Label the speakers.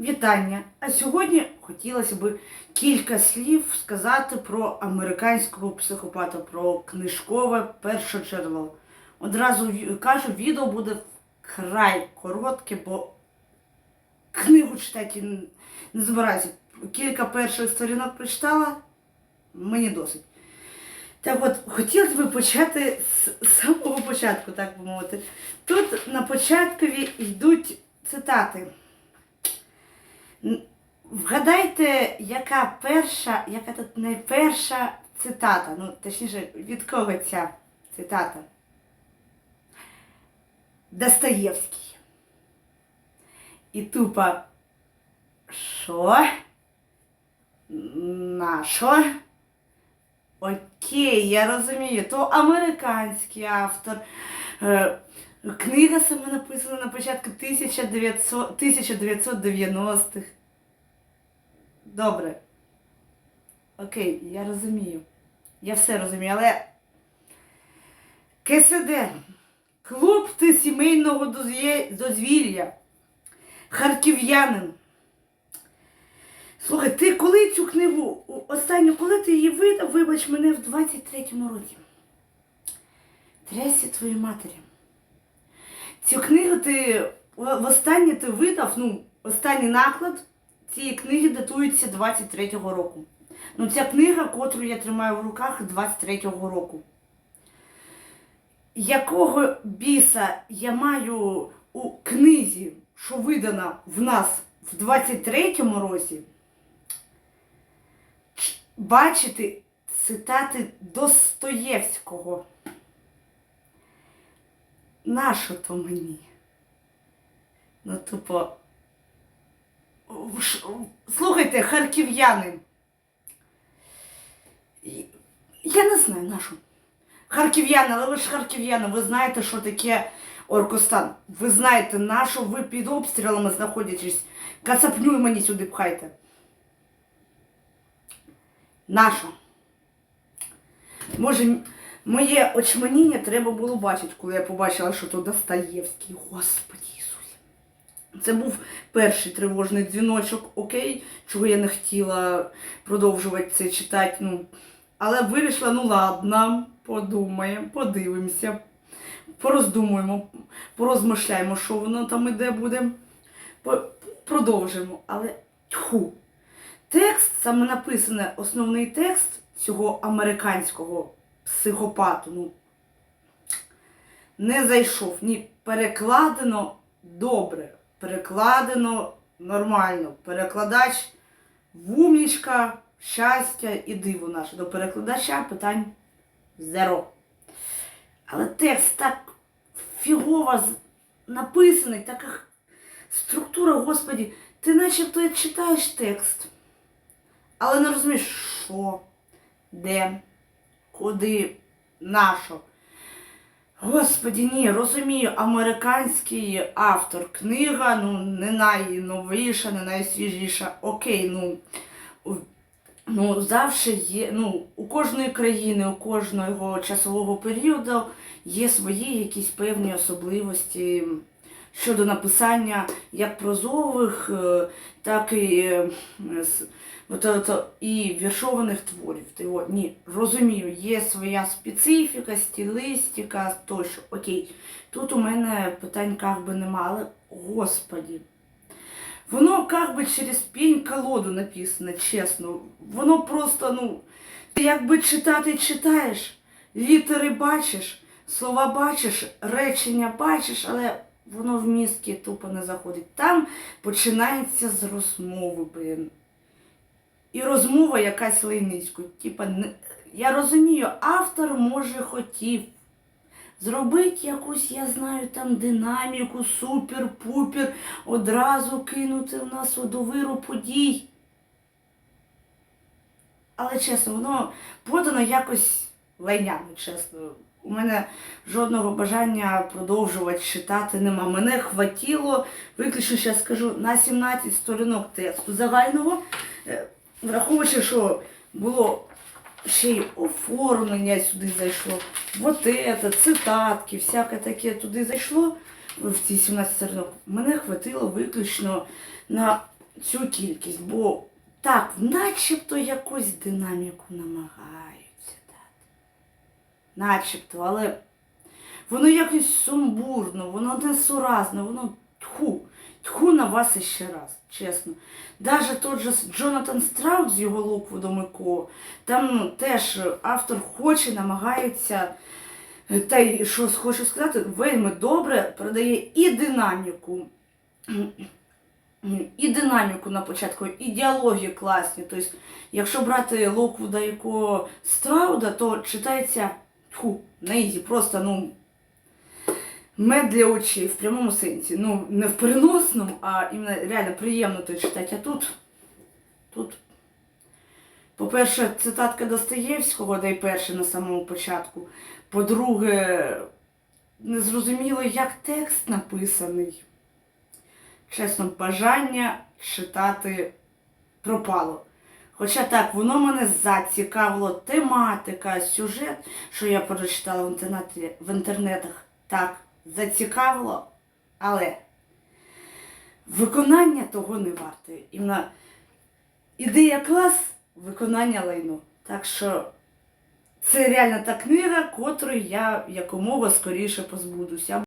Speaker 1: Вітання! А сьогодні хотілося б кілька слів сказати про американського психопата, про книжкове перше джерело. Одразу кажу, відео буде край коротке, бо книгу читати не збираюся. Кілька перших сторінок прочитала, мені досить. Так от, хотілося б почати з самого початку, так би мовити. Тут на початкові йдуть цитати. Вгадайте, яка перша, яка тут найперша цитата? Ну, точніше, від кого ця цитата? Достоєвський. І тупо. Що? На що? Окей, я розумію, то американський автор. Книга саме написана на початку 1900, 1990-х. Добре. Окей, я розумію. Я все розумію, але. КСД. Клуб ти сімейного дозвілля. Харків'янин. Слухай, ти коли цю книгу, останню, коли ти її видав, вибач мене в 23-му році. Трясся твоїй матері. Цю книгу ти востаннє ти видав, ну, останній наклад цієї книги датується 23-го року. Ну, ця книга, котру я тримаю в руках 23-го року. Якого біса я маю у книзі, що видана в нас в 23-му році, бачити цитати Достоєвського? Нащо то мені? Ну, тупо. Слухайте, харків'яни. Я не знаю нашу. Харків'яни, але ви ж харків'яни, ви знаєте, що таке Оркостан. Ви знаєте, на що ви під обстрілами знаходитесь. Кацапню мені сюди пхайте. Нащо? Може, моє очманіння треба було бачити, коли я побачила, що то Достоєвський. Господи Ісусі. Це був перший тривожний дзвіночок, окей, чого я не хотіла продовжувати це читати. Ну, але вирішила, ну ладно, подумаємо, подивимося, пороздумуємо, порозмишляємо, що воно там іде буде. Продовжимо. Але тьху. Текст, саме написане, основний текст цього американського психопату, ну, не зайшов. Ні, перекладено добре, перекладено нормально. Перекладач вумнічка, щастя і диво наше. До перекладача питань зеро. Але текст так фігово написаний, така структура, господі, ти начебто читаєш текст, але не розумієш, що, де, куди, на що. Господі, ні, розумію, американський автор. Книга, ну, не найновіша, не найсвіжіша. Окей, ну, ну, завжди є, ну, у кожної країни, у кожного часового періоду є свої якісь певні особливості щодо написання як прозових, е, так і, е, от, і віршованих творів. Ти, ні, розумію, є своя специфіка, стилістика тощо. Окей. Тут у мене питань як би нема, але господі. Воно як би через пінь колоду написано, чесно. Воно просто, ну, ти якби читати читаєш, літери бачиш, слова бачиш, речення бачиш, але воно в мізки тупо не заходить. Там починається з розмови, блін. І розмова якась лайниську. Типа, я розумію, автор може хотів зробити якусь, я знаю, там динаміку, супер-пупер, одразу кинути в нас у довиру подій. Але чесно, воно подано якось лайняно, чесно. У мене жодного бажання продовжувати читати нема. Мене хватило, виключно ще скажу, на 17 сторінок тексту загального, Е, враховуючи, що було ще й оформлення сюди зайшло. Вот это, цитатки, всяке таке туди зайшло в ці 17 сторінок. Мене хватило виключно на цю кількість, бо так, начебто якусь динаміку дати. Начебто, але воно якось сумбурно, воно несуразно, воно тьху, тьху на вас іще раз, чесно. Даже тот же Джонатан Страут з його Локвудом і Ко, там ну, теж автор хоче, намагається, е, та й що хочу сказати, вельми добре передає і динаміку, і динаміку на початку, і діалоги класні. Тобто, якщо брати Локвуда і Ко Страуда, то читається тьху, на ізі, просто ну. Мед для очей в прямому сенсі. Ну, не в переносному, а іменно реально приємно то читати. А тут, тут, по-перше, цитатка Достоєвського, да й перше на самому початку. По-друге, незрозуміло, як текст написаний. Чесно, бажання читати пропало. Хоча так, воно мене зацікавило, тематика, сюжет, що я прочитала в інтернеті, в інтернетах, так, зацікавило, але виконання того не варте. Іменно ідея клас, виконання лайно. Так що це реально та книга, котрої я якомога скоріше позбудуся.